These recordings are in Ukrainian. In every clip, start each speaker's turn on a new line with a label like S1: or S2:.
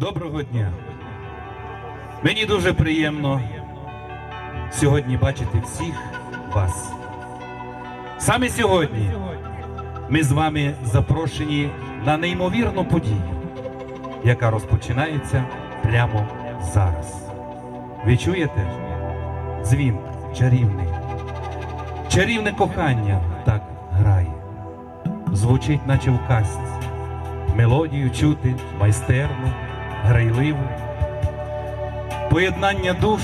S1: Доброго дня. Мені дуже приємно сьогодні бачити всіх вас. Саме сьогодні ми з вами запрошені на неймовірну подію, яка розпочинається прямо зараз. Ви чуєте? Дзвін чарівний. Чарівне кохання так грає. Звучить, наче в казці. Мелодію чути майстерну, грайливу. Поєднання душ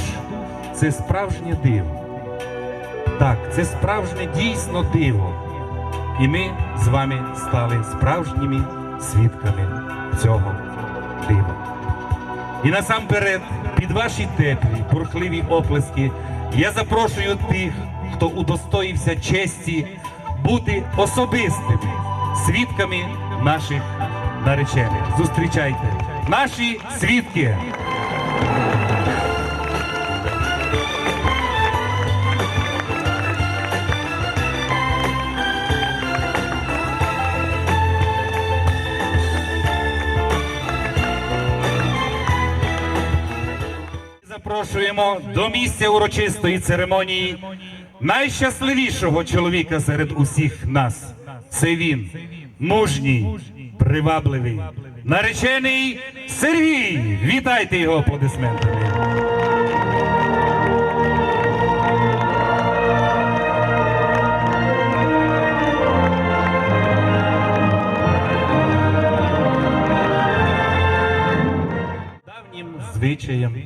S1: це справжнє диво. Так, це справжнє дійсно диво. І ми з вами стали справжніми свідками цього дива. І насамперед, під ваші теплі, бурхливі оплески, я запрошую тих, хто удостоївся честі бути особистими свідками наших наречених. Зустрічайте наші свідки. Запрошуємо до місця урочистої церемонії найщасливішого чоловіка серед усіх нас. Це він, мужній, привабливий, наречений Сергій. Вітайте його аплодисментами. давнім звичаєм,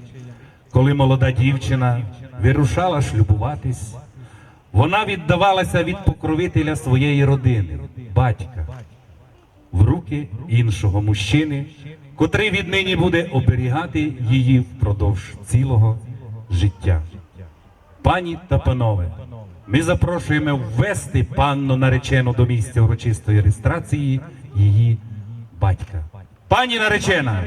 S1: коли молода дівчина вирушала шлюбуватись, вона віддавалася від покровителя своєї родини, батька, в руки іншого мужчини, котрий віднині буде оберігати її впродовж цілого життя. Пані та панове, ми запрошуємо ввести панну наречену до місця урочистої реєстрації її батька. Пані наречена!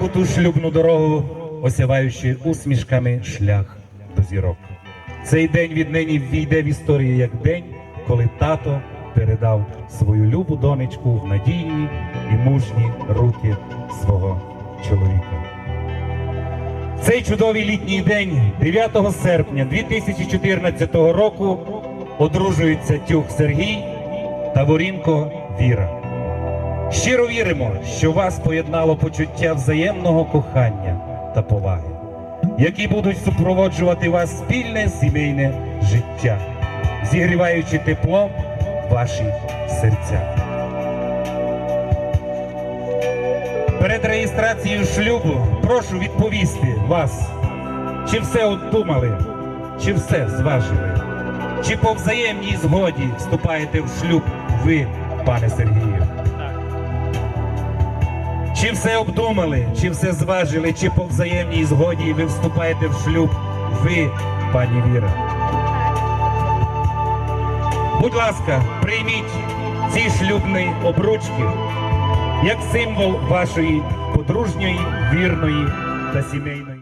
S1: У ту шлюбну дорогу, осяваючи усмішками шлях до зірок. Цей день віднині війде в історію як день, коли тато передав свою любу донечку в надійні і мужні руки свого чоловіка. Цей чудовий літній день, 9 серпня 2014 року, одружуються Тюх Сергій та Ворінко Віра. Щиро віримо, що вас поєднало почуття взаємного кохання та поваги, які будуть супроводжувати вас спільне сімейне життя, зігріваючи теплом ваші серця. Перед реєстрацією шлюбу прошу відповісти вас, чи все обдумали, чи все зважили, чи по взаємній згоді вступаєте в шлюб ви, пане Сергію. Чи все обдумали, чи все зважили, чи по взаємній згоді ви вступаєте в шлюб ви, пані Віра? Будь ласка, прийміть ці шлюбні обручки як символ вашої подружньої, вірної та сімейної.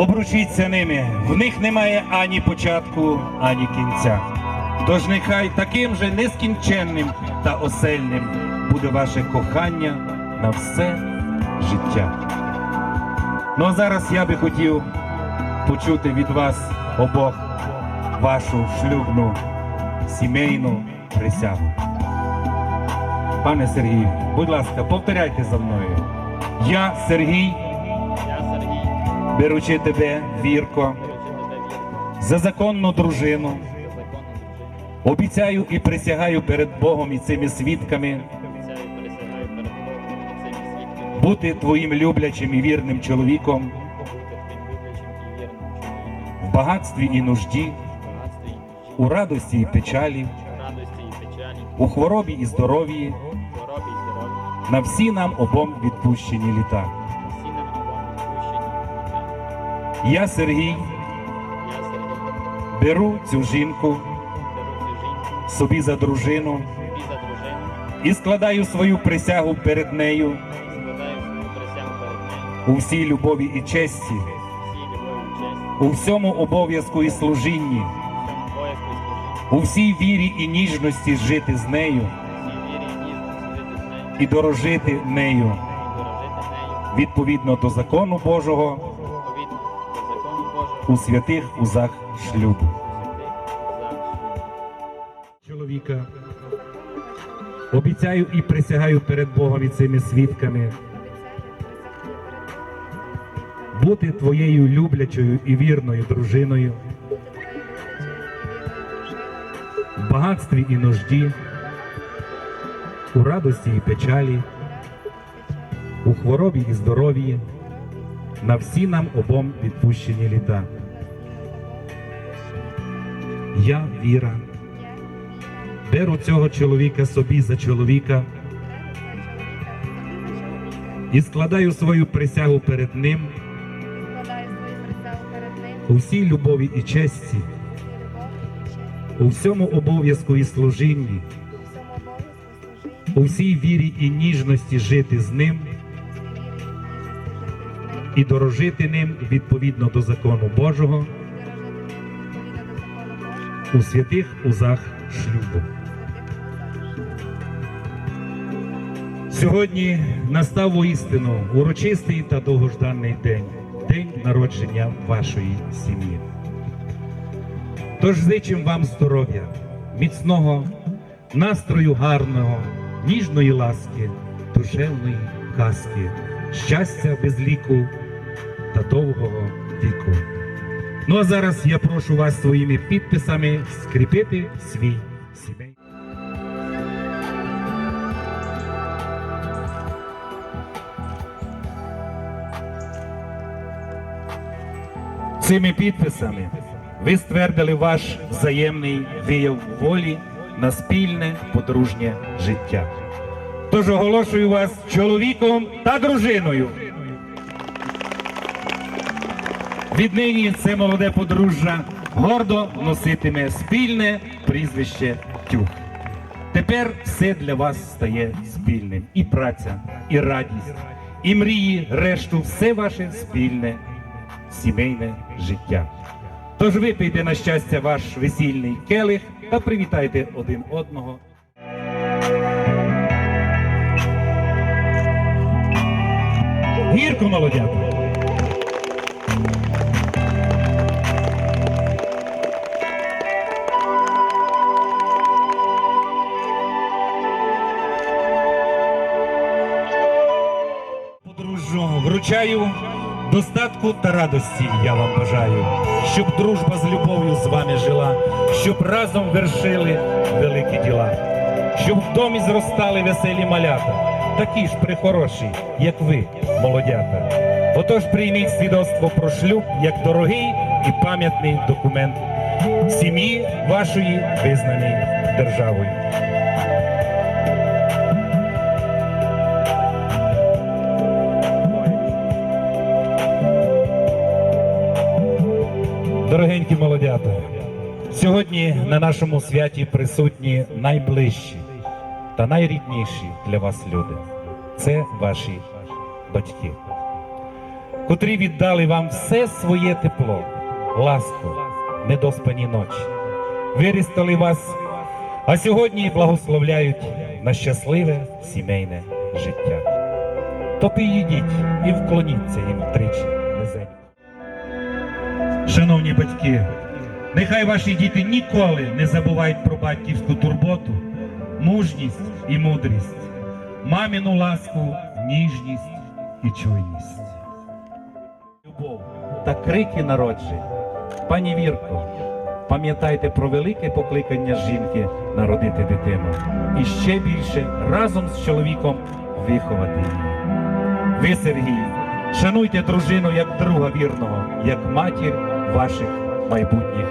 S1: Обручіться ними, в них немає ані початку, ані кінця. Тож нехай таким же нескінченним та осельним буде ваше кохання на все життя. Ну а зараз я би хотів почути від вас обох вашу шлюбну сімейну присягу. Пане Сергію, будь ласка, повторяйте за мною. Сергій,
S2: Я Сергій,
S1: беручи тебе, Вірко, за законну дружину, обіцяю і присягаю перед Богом і цими свідками бути твоїм люблячим і вірним чоловіком в багатстві і нужді, у радості і печалі, у хворобі і здоров'ї, на всі нам обом відпущені літа. Я, Сергій, беру цю жінку собі за дружину і складаю свою присягу перед нею у всій любові і честі, у всьому обов'язку і служінні, у всій вірі і ніжності жити з нею
S2: і
S1: дорожити нею, відповідно до закону Божого у святих узах шлюбу. Чоловіка обіцяю і присягаю перед Богом і цими свідками. Бути твоєю люблячою і вірною дружиною. В багатстві і нужді, у радості і печалі, у хворобі і здоров'ї, на всі нам обом відпущені літа. Я віра. Беру цього чоловіка собі за чоловіка і складаю свою присягу перед ним у всій любові і честі, у всьому обов'язку і служінні,
S3: у
S1: всій вірі і ніжності жити з ним,
S3: і
S1: дорожити ним відповідно до закону Божого у святих узах шлюбу. Сьогодні настав воістину урочистий та довгожданий день, день народження вашої сім'ї. Тож зичим вам здоров'я, міцного, настрою гарного, ніжної ласки, душевної казки, щастя без ліку та довгого віку. Ну а зараз я прошу вас своїми підписами скріпити свій сімейний. Цими підписами ви ствердили ваш взаємний вияв волі на спільне подружнє життя. Тож оголошую вас чоловіком та дружиною. Віднині це молоде подружжя гордо носитиме спільне прізвище Тюх. Тепер все для вас стає спільним. І праця, і радість, і мрії, решту, все ваше спільне сімейне життя. Тож випийте на щастя ваш весільний келих та привітайте один одного. Гірко, молодята! Подружжю достатку та радості я вам бажаю, щоб дружба з любов'ю з вами жила, щоб разом вершили великі діла, щоб в домі зростали веселі малята, такі ж прихороші, як ви, молодята. Отож прийміть свідоцтво про шлюб як дорогий і пам'ятний документ сім'ї вашої визнаний державою. Дорогенькі молодята, сьогодні на нашому святі присутні найближчі та найрідніші для вас люди. Це ваші батьки, котрі віддали вам все своє тепло, ласку, недоспані ночі, вирістали вас, а сьогодні благословляють на щасливе сімейне життя. То підійдіть і вклоніться їм тричі низенько. Шановні батьки, нехай ваші діти ніколи не забувають про батьківську турботу, мужність і мудрість, маміну ласку, ніжність і чуйність. Любов та крики народжень. Пані Вірко, пам'ятайте про велике покликання жінки народити дитину і ще більше разом з чоловіком виховати її. Ви, Сергій, шануйте дружину як друга вірного, як матір ваших майбутніх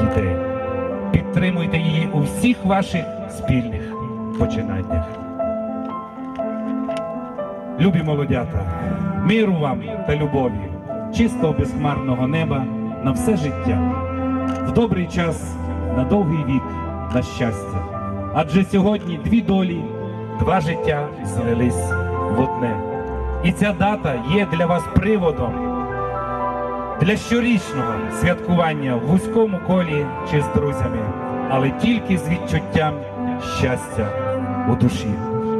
S1: дітей. Підтримуйте її у всіх ваших спільних починаннях. Любі молодята, миру вам та любові, чистого безхмарного неба на все життя, в добрий час на довгий вік, на щастя. Адже сьогодні дві долі, два життя злились в одне. І ця дата є для вас приводом для щорічного святкування в вузькому колі чи з друзями, але тільки з відчуттям щастя у душі.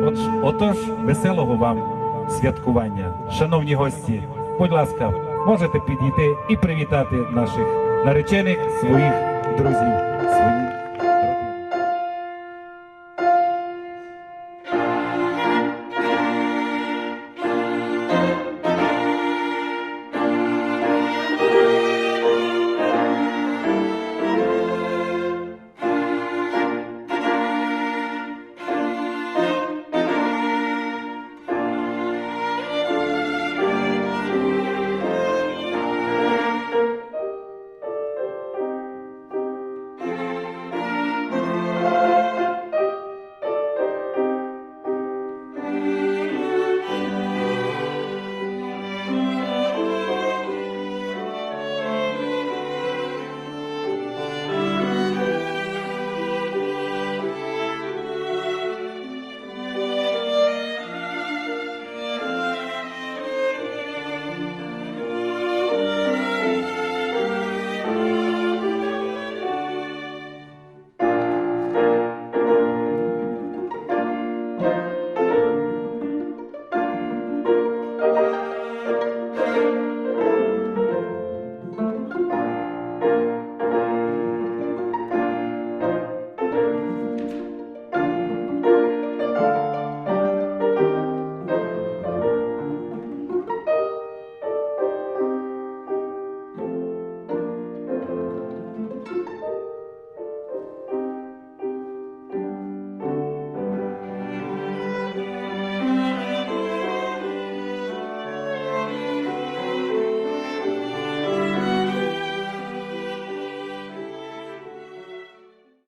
S1: Отож, отож, веселого вам святкування. Шановні гості, будь ласка, можете підійти і привітати наших наречених своїх друзів, своїх